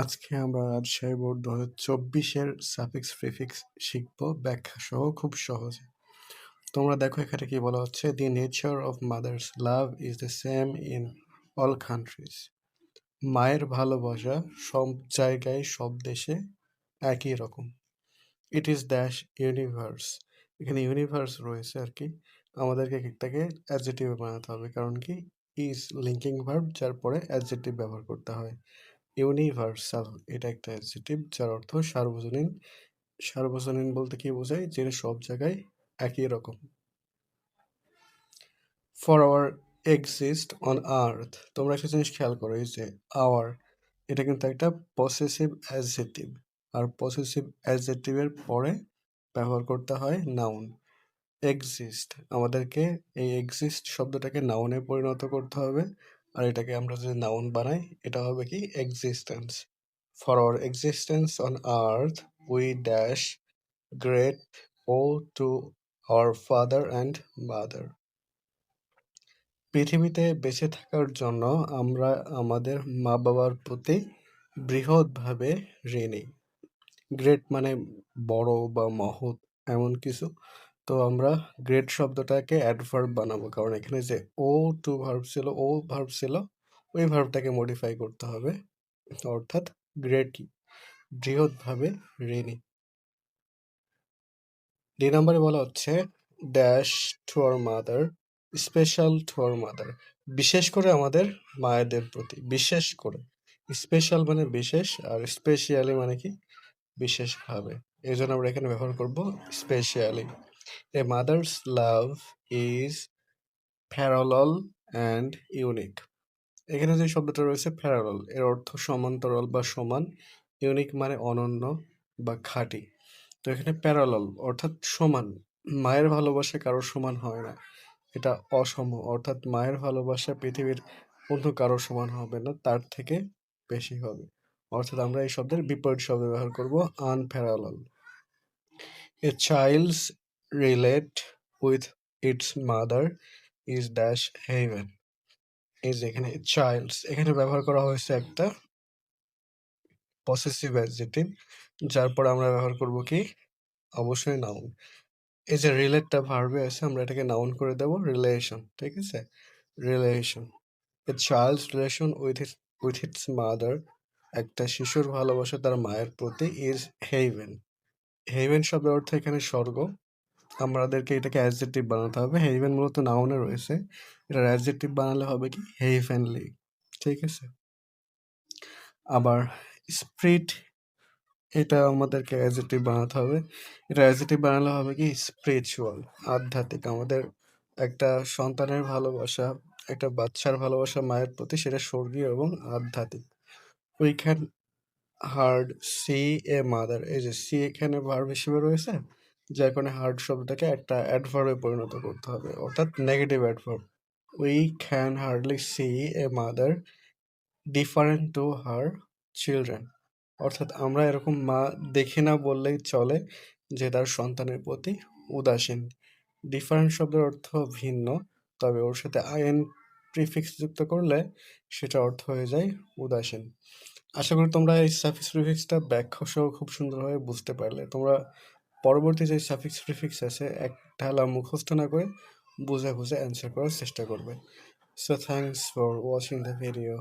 আজকে আমরা রাজশাহী বোর্ড দু হাজার চব্বিশের সাফিক্স প্রিফিক্স শিখব। ব্যাখ্যা সহ খুব সহজে। তোমরা দেখো এখানে কি বলা হচ্ছে? The nature of mother's love is the same in all countries মায়ের ভালোবাসা সব জায়গায়, সব দেশে একই রকম। ইট ইজ দ্যাশ ইউনিভার্স এখানে ইউনিভার্স রয়েছে আর কি। আমাদেরকে এটাকে অ্যাডজেটিভ বানাতে হবে। কারণ কি? ইজ লিঙ্কিং ভার্ব যার পরে অ্যাডজেটিভ ব্যবহার করতে হয়। ইউনিভার্সাল এটা একটা অ্যাডজেটিভ যার অর্থ সার্বজনীন। সার্বজনীন বলতে কি বোঝায়? যেটা সব জায়গায় একই রকম। For our exist on earth তোমরা একটা জিনিস খেয়াল করো যে আওয়ার এটা কিন্তু একটা পসেসিভ অ্যাডজেটিভ আর পসেসিভ অ্যাডজেটিভের পরে ব্যবহার করতে হয় নাউন এক্সিস্ট আমাদেরকে এই এক্সিস্ট শব্দটাকে নাউনে পরিণত করতে হবে। আর এটাকে আমরা যদি নাউন বানাই, এটা হবে কি? Existence for our existence on earth we dash great owe to our father and mother পৃথিবীতে বেঁচে থাকার জন্য আমরা আমাদের মা বাবার প্রতি বৃহৎভাবে ঋণী। গ্রেট মানে বড় বা মহৎ এমন কিছু। তো আমরা গ্রেট শব্দটাকে অ্যাডভার্ব বানাবো। কারণ এখানে যে ও টু ভার্ব ছিল, ও ভার্ব ছিল, ওই ভার্বটাকে মডিফাই করতে হবে। অর্থাৎ গ্রেটলি বৃহৎভাবে ঋণী। দুই নম্বরে বলা হচ্ছে dash to our mother special to our mother বিশেষ করে আমাদের মায়েদের প্রতি, বিশেষ করে। স্পেশাল মানে বিশেষ, আর স্পেশালি মানে কি? বিশেষভাবে। এই জন্য আমরা এখানে ব্যবহার করব specially a mother's love is parallel and unique এখানে যে শব্দটা রয়েছে প্যারালল এর অর্থ সমান্তরাল বা সমান ইউনিক মানে অনন্য বা খাঁটি। তো এখানে প্যারালল অর্থাৎ সমান। মায়ের ভালোবাসা কারোর সমান হয় না, এটা অসম। অর্থাৎ মায়ের ভালোবাসা পৃথিবীর অন্য কারোর সমান হবে না, তার থেকে বেশি হবে। অর্থাৎ আমরা এই শব্দের বিপরীত শব্দ ব্যবহার করব unparallel a child's with its mother is dash heaven এই যে এখানে চাইল্ডস এখানে ব্যবহার করা হয়েছে একটা পসেসিভ অ্যাডজেক্টিভ যার পর আমরা ব্যবহার করব কি? অবশ্যই নাউন এই যে রিলেটটা ভার্বে আছে, আমরা এটাকে নাউন করে দেব রিলেশন ঠিক আছে? Relation a child's relation with with its mother একটা শিশুর ভালোবাসা তার মায়ের প্রতি ইজ হেইভেন হেইভেন শব্দের অর্থ এখানে স্বর্গ। আমাদেরকে এটাকে অ্যাডজেক্টিভ বানাতে হবে। হেইভেন মূলত নাউনে রয়েছে। এটা অ্যাডজেক্টিভ বানালে হবে কি? হেইভেনলি ঠিক আছে? আবার স্প্রিট এটা আমাদেরকে অ্যাডজেক্টিভ বানাতে হবে। এটা অ্যাডজেক্টিভ বানালে হবে কি? স্পিরিচুয়াল আধ্যাত্মিক। আমাদের একটা সন্তানের ভালোবাসা, একটা বাচ্চার ভালোবাসা মায়ের প্রতি সেটা স্বর্গীয় এবং আধ্যাত্মিক। We can hard see a mother এই যে সি এখানে ভার্ব হিসেবে রয়েছে। যার কারণে হার্ড শব্দটাকে একটা অ্যাডভার্বে পরিণত করতে হবে। অর্থাৎ negative adverb we can hardly see a mother different to her children অর্থাৎ আমরা এরকম মা দেখি না বললেই চলে যে তার সন্তানের প্রতি উদাসীন। ডিফারেন্ট শব্দের অর্থ ভিন্ন, তবে ওর সাথে আইএন প্রিফিক্স যুক্ত করলে সেটা অর্থ হয়ে যায় উদাসীন। আশা করি তোমরা এই সাফিক্স প্রিফিক্সটা ব্যাখ্যা সহ খুব সুন্দরভাবে বুঝতে পারলে। তোমরা পরবর্তী যে সাফিক্স প্রিফিক্স আছে এক ঢালা মুখস্থ না করে বুঝে বুঝে অ্যান্সার করার চেষ্টা করবে। So thanks for watching the video